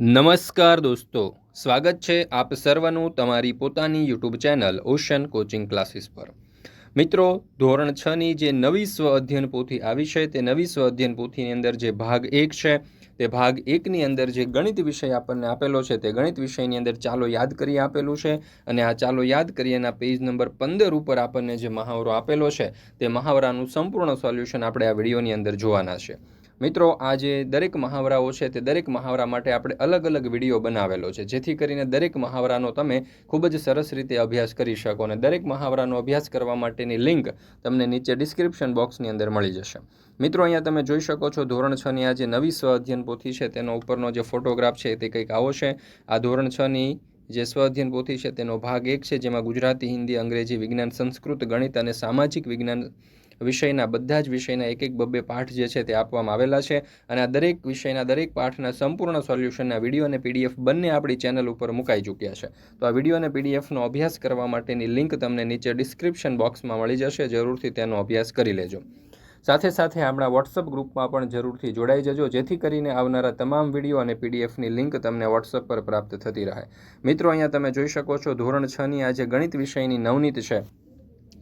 નમસ્કાર દોસ્તો, સ્વાગત છે આપ સર્વનું તમારી પોતાની YouTube channel Ocean coaching classes પર. મિત્રો, ધોરણ છની જે નવી સ્વ અધ્યયન પોથી આવી છે, તે નવી સ્વ અધ્યયન પોથીની અંદર જે ભાગ એક છે, તે ભાગ એકની અંદર જે ગણિત વિષય આપણને આપેલો છે, તે ગણિત વિષયની અંદર ચાલો યાદ કરી આપેલું છે અને આ ચાલો યાદ કરીએના પેજ નંબર પંદર ઉપર આપણને જે મહાવરો આપેલો છે, તે મહાવરાનું સંપૂર્ણ સોલ્યુશન આપણે આ વિડીયોની અંદર જોવાના છે. મિત્રો, આ જે દરેક મહાવરાઓ છે, તે દરેક મહાવરા માટે આપણે અલગ અલગ વીડિયો બનાવેલો છે, જેથી કરીને દરેક મહાવરાનો તમે ખૂબ જ સરસ રીતે અભ્યાસ કરી શકો અને દરેક મહાવરાનો અભ્યાસ કરવા માટેની લિંક તમને નીચે ડિસ્ક્રિપ્શન બોક્સની અંદર મળી જશે. મિત્રો, અહીંયા તમે જોઈ શકો છો, ધોરણ છની આ જે નવી સ્વ અધ્યયન પોથી છે, તેનો ઉપરનો જે ફોટોગ્રાફ છે, તે કંઈક આવો છે. આ ધોરણ છની જે સ્વ અધ્યયન પોથી છે, તેનો ભાગ એક છે, જેમાં ગુજરાતી, હિન્દી, અંગ્રેજી, વિજ્ઞાન, સંસ્કૃત, ગણિત અને સામાજિક વિજ્ઞાન વિષયના, બધા જ વિષયના એક એક બબ્બે પાઠ જે છે તે આપવામાં આવેલા છે. અને આ દરેક વિષયના, દરેક પાઠના સંપૂર્ણ સોલ્યુશનના વીડિયો અને પીડીએફ બંને આપણી ચેનલ ઉપર મુકાઈ ચૂક્યા છે. તો આ વીડિયો અને પીડીએફનો અભ્યાસ કરવા માટેની લિંક તમને નીચે ડિસ્ક્રિપ્શન બોક્સમાં મળી જશે. જરૂરથી તેનો અભ્યાસ કરી લેજો. સાથે સાથે આપણા વોટ્સઅપ ગ્રુપમાં પણ જરૂરથી જોડાઈ જજો. જેથી કરીને આવનારા તમામ વીડિયો અને પીડીએફની લિંક તમને વોટ્સઅપ પર પ્રાપ્ત થતી રહે. મિત્રો, અહીંયા તમે જોઈ શકો છો ધોરણ છની આજે ગણિત વિષયની નવનીત છે.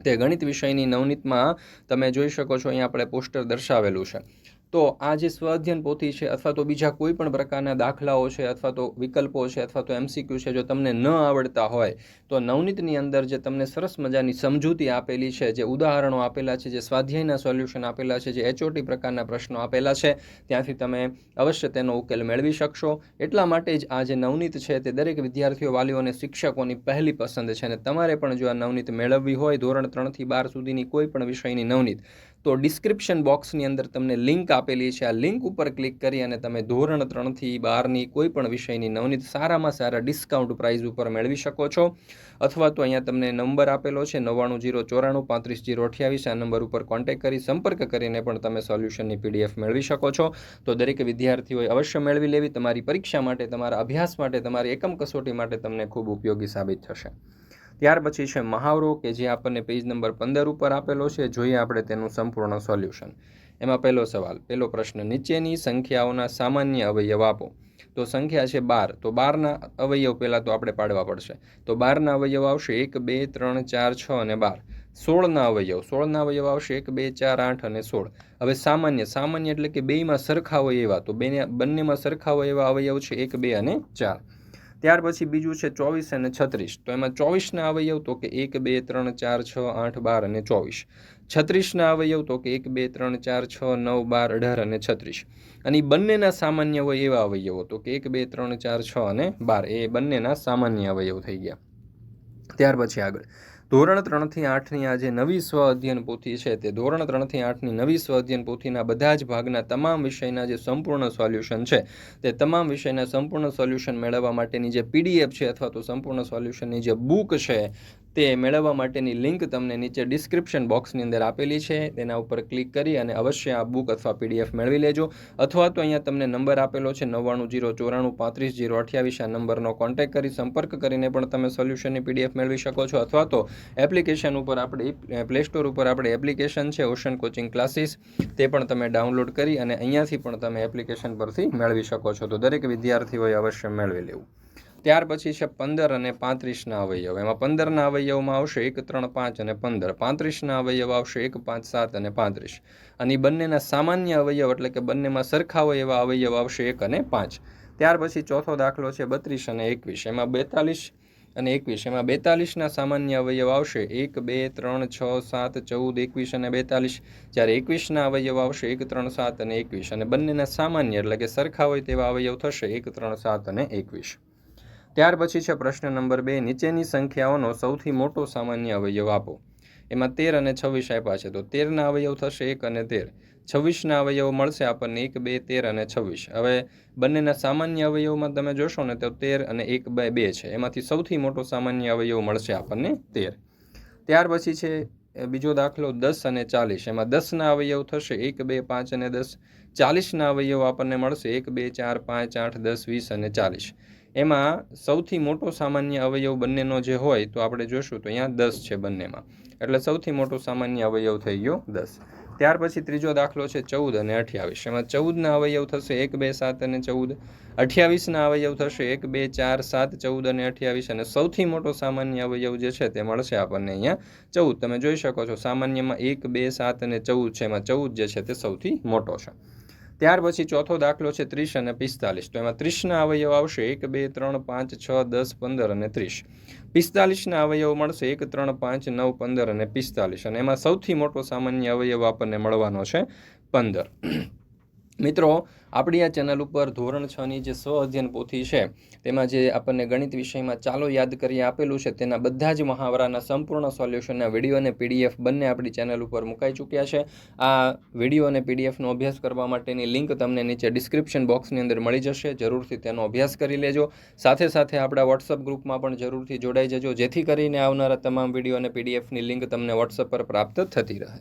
તે ગણિત વિષયની નવનીતમાં તમે જોઈ શકો છો અહીંયા આપણે પોસ્ટર દર્શાવેલું છે. તો આ જે સ્વઅધ્યયન પોથી છે, અથવા તો બીજા કોઈ પણ પ્રકારના દાખલાઓ છે, અથવા તો વિકલ્પો છે, અથવા તો એમસીક્યુ છે, જો તમને ન આવડતા હોય, તો નવનીતની અંદર જે તમને સરસ મજાની સમજૂતી આપેલી છે, જે ઉદાહરણો આપેલા છે, જે સ્વાધ્યાયના સોલ્યુશન આપેલા છે, જે એચઓટી પ્રકારના પ્રશ્નો આપેલા છે, ત્યાંથી તમે અવશ્ય તેનો ઉકેલ મેળવી શકશો. એટલા માટે જ આ જે નવનીત છે, તે દરેક વિદ્યાર્થીઓ, વાલીઓ અને શિક્ષકોની પહેલી પસંદ છે. અને તમારે પણ જો આ નવનીત મેળવવી હોય ધોરણ ત્રણથી બાર સુધીની કોઈ પણ વિષયની નવનીત તો ડિસ્ક્રિપ્શન બોક્સની અંદર તમને લિંક આપેલી છે. આ લિંક ઉપર ક્લિક કરી અને તમે ધોરણ ત્રણથી બારની કોઈ પણ વિષયની નવનીત સારામાં સારા ડિસ્કાઉન્ટ પ્રાઇઝ ઉપર મેળવી શકો છો. અથવા તો અહીંયા તમને નંબર આપેલો છે નવ્વાણું જીરો ચોરાણું પાંત્રીસ જીરો અઠ્યાવીસ. આ નંબર ઉપર કોન્ટેક્ટ કરી સંપર્ક કરીને પણ તમે સોલ્યુશનની પીડીએફ મેળવી શકો છો. તો દરેક વિદ્યાર્થીઓએ અવશ્ય મેળવી લેવી. તમારી પરીક્ષા માટે, તમારા અભ્યાસ માટે, તમારી એકમ કસોટી માટે તમને ખૂબ ઉપયોગી સાબિત થશે. ત્યાર પછી છે મહાવરો, કે જે આપણને પેજ નંબર પંદર ઉપર આપેલો છે, જોઈએ આપણે તેનું સંપૂર્ણ સોલ્યુશન એમાં પહેલો સવાલ, પહેલો પ્રશ્ન, નીચેની સંખ્યાઓના સામાન્ય અવયવ આપો. તો સંખ્યા છે બાર, તો બારના અવયવ પહેલાં તો આપણે પાડવા પડશે. તો બારના અવયવ આવશે એક, બે, ત્રણ, ચાર, છ અને બાર. સોળના અવયવ સોળના અવયવ આવશે એક, બે, ચાર, આઠ અને સોળ. હવે સામાન્ય સામાન્ય એટલે કે બેમાં સરખા હોય એવા. તો બેને, બંનેમાં સરખા હોય એવા અવયવ છે એક, બે અને ચાર. ત્યાર પછી બીજું છે ચોવીસ અને છત્રીસ. તો એમાં ચોવીસના અવયવ તો કે એક, બે, ત્રણ, ચાર, છ, આઠ, બાર અને ચોવીસ. છત્રીસના અવયવ તો કે એક, બે, ત્રણ, ચાર, છ, નવ, બાર, અઢાર અને છત્રીસ. અને બંનેના સામાન્ય હોય એવા અવયવો તો કે એક, બે, ત્રણ, ચાર, છ અને બાર. એ બંનેના સામાન્ય અવયવ થઈ ગયા. ત્યાર પછી આગળ. ધોરણ ત્રણથી આઠની આ જે નવી સ્વ અધ્યયન પોથી છે તે ધોરણ ત્રણથી આઠની નવી સ્વ અધ્યયન પોથીના બધા જ ભાગના તમામ વિષયના જે સંપૂર્ણ સોલ્યુશન છે તે તમામ વિષયના સંપૂર્ણ સોલ્યુશન મેળવવા માટેની જે પીડીએફ છે અથવા તો સંપૂર્ણ સોલ્યુશનની જે બુક છે તે મેળવવા માટેની લિંક તમને નીચે ડિસ્ક્રિપ્શન બોક્સની અંદર આપેલી છે. તેના ઉપર ક્લિક કરી અને અવશ્ય આ બુક અથવા પીડીએફ મેળવી લેજો. અથવા તો અહીંયા તમને નંબર આપેલો છે નવ્વાણું જીરો ચોરાણું પાંત્રીસ જીરો અઠ્યાવીસ. આ નંબરનો કોન્ટેક્ટ કરી સંપર્ક કરીને પણ તમે સોલ્યુશનની પીડીએફ મેળવી શકો છો. અથવા તો એપ્લિકેશન ઉપર આપણે પ્લે સ્ટોર ઉપર આપણે એપ્લિકેશન છે ઓશન કોચિંગ ક્લાસીસ તે પણ તમે ડાઉનલોડ કરી અને અહીંયાથી પણ તમે એપ્લિકેશન પરથી મેળવી શકો છો. તો દરેક વિદ્યાર્થીઓએ અવશ્ય મેળવી લેવું. ત્યાર પછી છે પંદર અને પાંત્રીસના અવયવ. એમાં પંદરના અવયવમાં આવશે એક, ત્રણ, પાંચ અને પંદર. પાંત્રીસના અવયવ આવશે એક, પાંચ, સાત અને પાંત્રીસ. અને બંનેના સામાન્ય અવયવ એટલે કે બંનેમાં સરખા હોય એવા અવયવ આવશે એક અને પાંચ. ત્યાર પછી ચોથો દાખલો છે બત્રીસ અને એકવીસ. એમાં બેતાલીસ અને એકવીસ. એમાં બેતાલીસના સામાન્ય અવયવ આવશે એક, બે, ત્રણ, છ, સાત, ચૌદ, એકવીસ અને બેતાલીસ. જ્યારે એકવીસના અવયવ આવશે એક, ત્રણ, સાત અને એકવીસ. અને બંનેના સામાન્ય એટલે કે સરખા હોય તેવા અવયવ થશે એક, ત્રણ, સાત અને એકવીસ. ત્યાર પછી છે પ્રશ્ન નંબર બે, નીચેની સંખ્યાઓનો સૌથી મોટો સામાન્ય અવયવ આપો. એમાં તેર અને છવ્વીસ આપ્યા છે. તો તેરના અવયવ થશે એક અને તેર. છવ્વીસના અવયવ મળશે આપણને એક, બે, તેર અને છવ્વીસ. હવે બંનેના સામાન્ય અવયવમાં તમે જોશો ને તો તેર અને એક, બે બે છે. એમાંથી સૌથી મોટો સામાન્ય અવયવ મળશે આપણને તેર. ત્યાર પછી છે બીજો દાખલો દસ અને ચાલીસ. એમાં દસના અવયવ થશે એક, બે, પાંચ અને દસ. ચાલીસના અવયવ આપણને મળશે એક, બે, ચાર, પાંચ, આઠ, દસ, વીસ અને ચાલીસ. એમાં સૌથી મોટો સામાન્ય અવયવ બંનેનો જે હોય તો આપણે જોશું તો અહીંયા દસ છે બંનેમાં. એટલે સૌથી મોટો સામાન્ય અવયવ થઈ ગયો દસ. ત્યાર પછી ત્રીજો દાખલો છે ચૌદ અને અઠ્યાવીસ. એમાં ચૌદના અવયવ થશે એક, બે, સાત અને ચૌદ. અઠ્યાવીસના અવયવ થશે એક, બે, ચાર, સાત, ચૌદ અને અઠ્યાવીસ. અને સૌથી મોટો સામાન્ય અવયવ જે છે તે મળશે આપણને અહીંયા ચૌદ. તમે જોઈ શકો છો સામાન્યમાં એક, બે, સાત અને ચૌદ છે. એમાં ચૌદ જે છે તે સૌથી મોટો છે. ત્યાર પછી ચોથો દાખલો છે ત્રીસ અને પિસ્તાલીસ. તો એમાં ત્રીસના અવયવ આવશે. એક, બે, ત્રણ, પાંચ, છ, દસ, પંદર અને ત્રીસ. પિસ્તાલીસના અવયવ મળશે. એક, ત્રણ, પાંચ, નવ, પંદર અને પિસ્તાલીસ. અને એમાં સૌથી મોટો સામાન્ય અવયવ આપણને મળવાનો છે પંદર. મિત્રો, આપણી આ ચેનલ ઉપર ધોરણ છની જે સ્વ અધ્યયન પોથી છે, તેમાં જે આપણને ગણિત વિષયમાં ચાલો યાદ કરી આપેલું છે, તેના બધા જ મહાવરાના સંપૂર્ણ સોલ્યુશનના વીડિયો અને પીડીએફ બંને આપણી ચેનલ ઉપર મુકાઈ ચૂક્યા છે. આ વીડિયો અને પીડીએફનો અભ્યાસ કરવા માટેની લિંક તમને નીચે ડિસ્ક્રિપ્શન બોક્સની અંદર મળી જશે, જરૂરથી તેનો અભ્યાસ કરી લેજો. સાથે સાથે આપણા વોટ્સઅપ ગ્રુપમાં પણ જરૂરથી જોડાઈ જજો, જેથી કરીને આવનારા તમામ વીડિયો અને પીડીએફની લિંક તમને વોટ્સઅપ પર પ્રાપ્ત થતી રહે.